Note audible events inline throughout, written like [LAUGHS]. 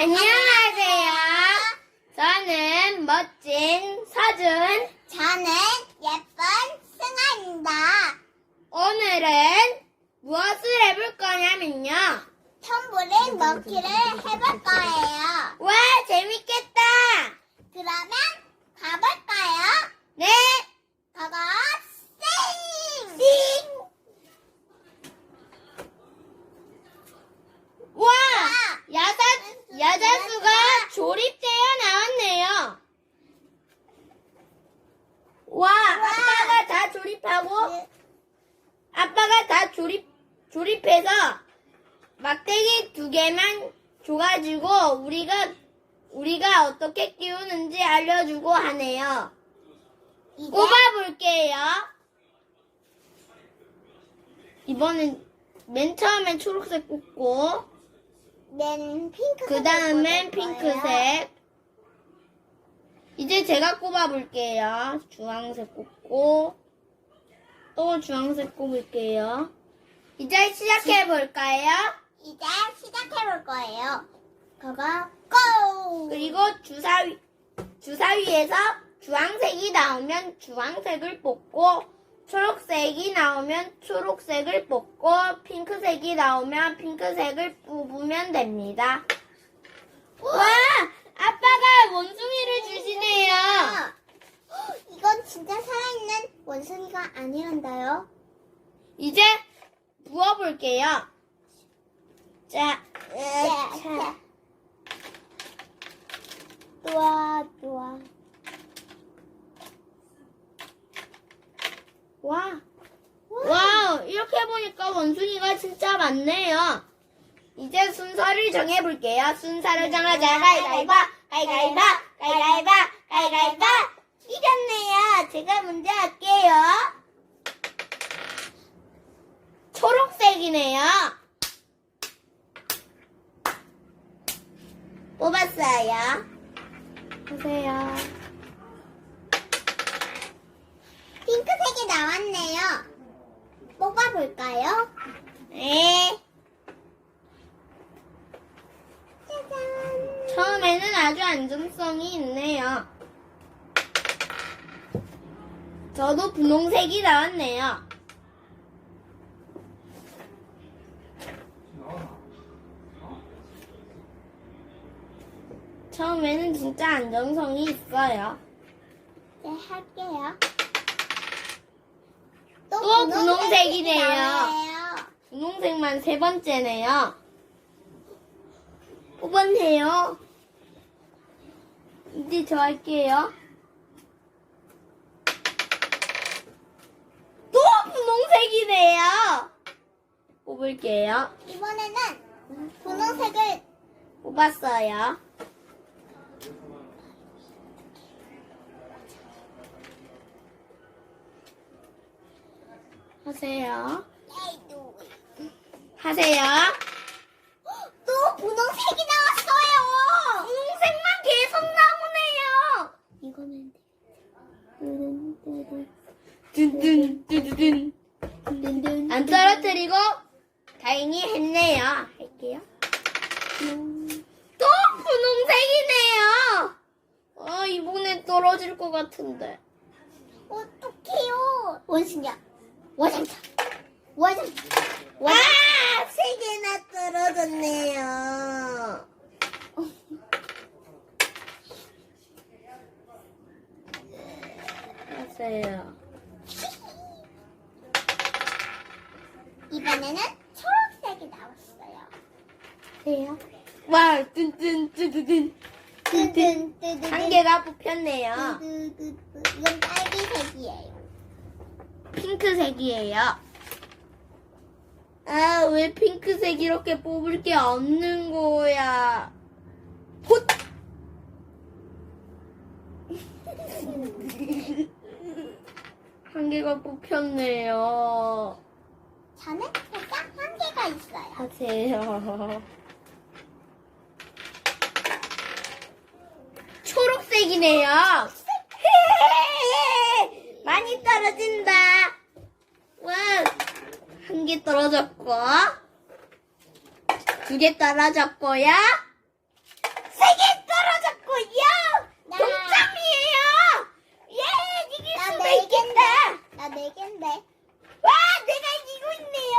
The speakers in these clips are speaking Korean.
안녕하세요. 저는 멋진 서준. 저는 예쁜 승아입니다. 오늘은 무엇을 해볼 거냐면요. 텀블링 먹기를 해볼 거예요. 와, 재밌겠다. 그러면 가볼까요? 네, 가고 쌩! 띵. 와, 야자, 야자수가 조립되어 나왔네요. 와, 아빠가 다 조립하고, 아빠가 다 조립, 조립해서 막대기 두 개만 줘가지고 우리가, 우리가 어떻게 끼우는지 알려주고 하네요. 이제 꼽아볼게요. 이번엔 맨 처음엔 초록색 꽂고, 맨 핑크색. 그 다음엔 핑크색. 이제 제가 꼽아볼게요. 주황색 꽂고, 또 주황색 꼽을게요. 이제 시작해 볼까요? 이제 시작해 볼 거예요. 그거 고! 그리고 주사위, 주사위에서 주황색이 나오면 주황색을 뽑고, 초록색이 나오면 초록색을 뽑고, 핑크색이 나오면 핑크색을 뽑으면 됩니다. 와! 아빠가 원숭이를 주시네요. 헉, 이건 진짜 살아있는 원숭이가 아니란다요. 이제 부어볼게요. 자, 네, 자. 좋아, 좋아. 와. 와, 이렇게 보니까 원숭이가 진짜 많네요. 이제 순서를 정해볼게요. 순서를 정하자. 가위가위바, 가위가위바, 가위가위바, 가위가위바. 제가 먼저 할게요. 초록색이네요. 뽑았어요. 보세요. 핑크색이 나왔네요. 뽑아볼까요? 네. 짜잔. 처음에는 아주 안정성이 있네요. 저도 분홍색이 나왔네요. 처음에는 진짜 안정성이 있어요. 네, 할게요. 또 분홍색이 분홍색이네요. 나와요. 분홍색만 세 번째네요. 뽑았네요. 이제 저 할게요. 또 분홍색이네요. 뽑을게요. 이번에는 분홍색을 뽑았어요. 하세요. 하세요. 또 분홍색이 나왔어요. 분홍색만 계속 나오네요. 이거는 든든 든든 든든 안 떨어뜨리고 다행히 했네요. 할게요. 또 분홍색이네요. 아 이번엔 떨어질 것 같은데. 어떡해요? 원숭이야. 원숭이. 원숭이. 아, 세 개나 떨어졌네요. 하세요. 이번에는 초록색이 나왔어요. 하세요. 와, 뜨드든. 뜨든 뜨든 한 개가 뽑혔네요. 이건 딸기색이에요. 핑크색이에요. 아, 왜 핑크색 이렇게 뽑을 게 없는 거야? 헛! 한 개가 뽑혔네요. 저는 살짝 한 개가 있어요. 하세요. 음식이네요. [LAUGHS] 많이 떨어진다. 와, 한 개 떨어졌고, 두 개 떨어졌고요. 세 개 떨어졌고요. 나- 동점이에요. 예, 이길 수도 네 있겠다. 나 네 개인데. 와, 내가 이기고 있네요.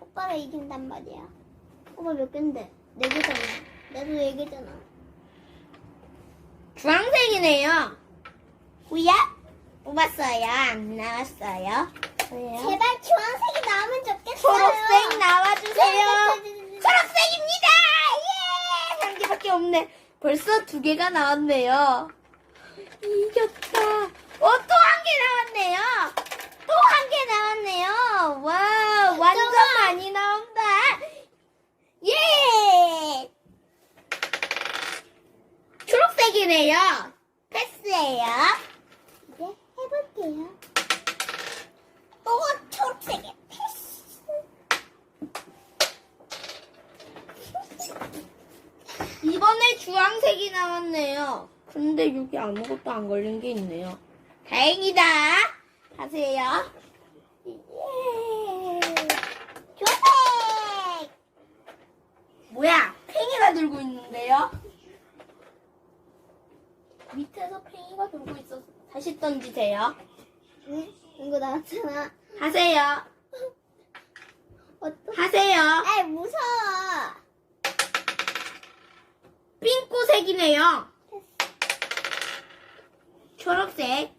오빠가 이긴단 말이야. 오빠 몇 개인데? 네 개잖아. 나도 네 개잖아. 주황색이네요. 뭐야? 뽑았어요? 안 나왔어요? 제발 주황색이 나오면 좋겠어요. 초록색 나와주세요. 초록색. 초록색입니다! 예! 한 개밖에 없네. 벌써 두 개가 나왔네요. 이겼다. 어, 또한 개 나왔네요. 또 한 개 나왔네요. 와, 완전 많이 나온다. 예! 초록색이네요. 패스예요. 이제 해볼게요. 오, 초록색에 패스. 이번에 주황색이 나왔네요. 근데 여기 아무것도 안 걸린 게 있네요. 다행이다. 가세요. 예. 초록색. 뭐야? 팽이가 들고 있는데요? 밑에서 팽이가 들고 있어서 다시 던지세요. 응? 이거 나왔잖아. 하세요. [LAUGHS] 어떡? 하세요. 아이 무서워. 핑크색이네요. 초록색.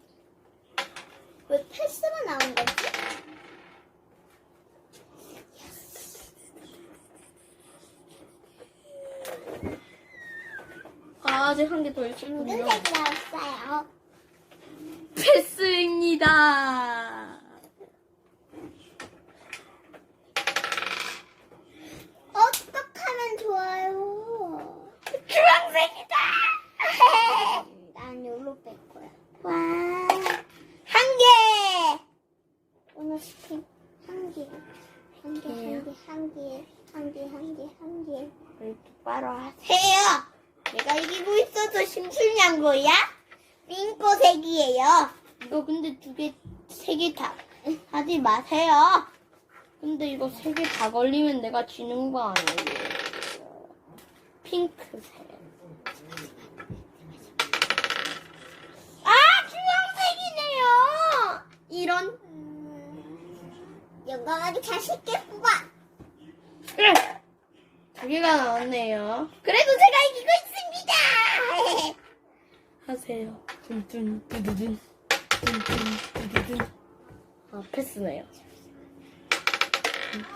왜 패스만 나온 거지? 아, 아직 한 개 더 있군요. 붉은색이 나왔어요. 패스입니다. 어떡하면 좋아요? 주황색이다. 난 여기로 뺄 거야. 와, 한 개. 오늘 스킨 한 개. 한 개, 한 개, 한 개, 한 개, 한 개, 한 개. 을 똑바로 하세요. 내가 이기고 있어서 심술난 거야? 핑크 색이에요. 이거 근데 두 개, 세 개 다 하지 마세요. 근데 이거 세 개 다 걸리면 내가 지는 거 아니에요. 핑크색. 아, 주황색이네요. 이런. 음, 영광하게 자신 있게 뽑아. 그래. 두 개가 나왔네요. 그래도 제가 이기고 있습니다. 하세요. 둔둔 두두둔. 둔둔 두두둔. 아 패스네요.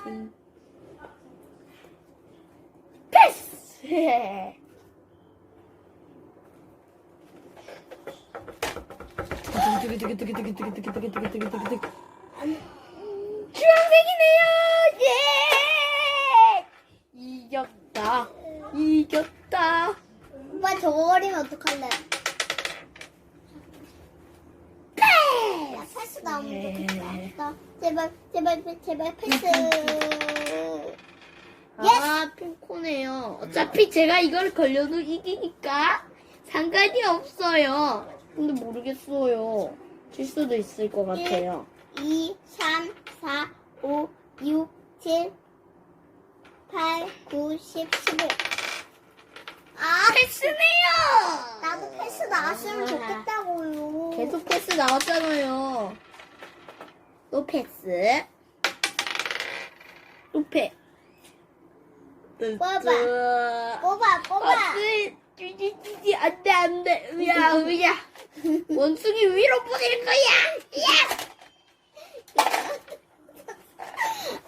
둔둔. 패스. 두두두두두두두두두두두두두두두두 어떡할래? 야, 패스 나오면 예. 좋겠다. 제발, 제발, 제발 패스. 아, 핑코네요. 어차피 제가 이걸 걸려도 이기니까 상관이 없어요. 근데 모르겠어요. 질 수도 있을 것 같아요. 2, 3, 4, 5, 6, 7, 8, 9, 10, 11. 아, 패스네요! 나도 패스 나왔으면 좋겠다고요. 계속 패스 나왔잖아요. 또 패스. 또 패. 뽑아. 뽑아. 뽑아, 뽑아. 버스 찌찌찌찌 안돼 안돼 으야 으야 [LAUGHS] 원숭이 위로 보낼 거야 야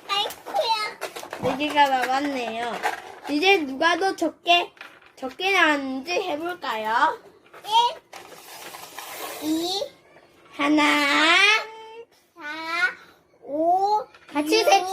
아이쿠야. 네 개가 남았네요 이제 누가 더 적게 적게 나왔는지 해볼까요? 1, 2, 하나 4, 5, 같이 육, 셉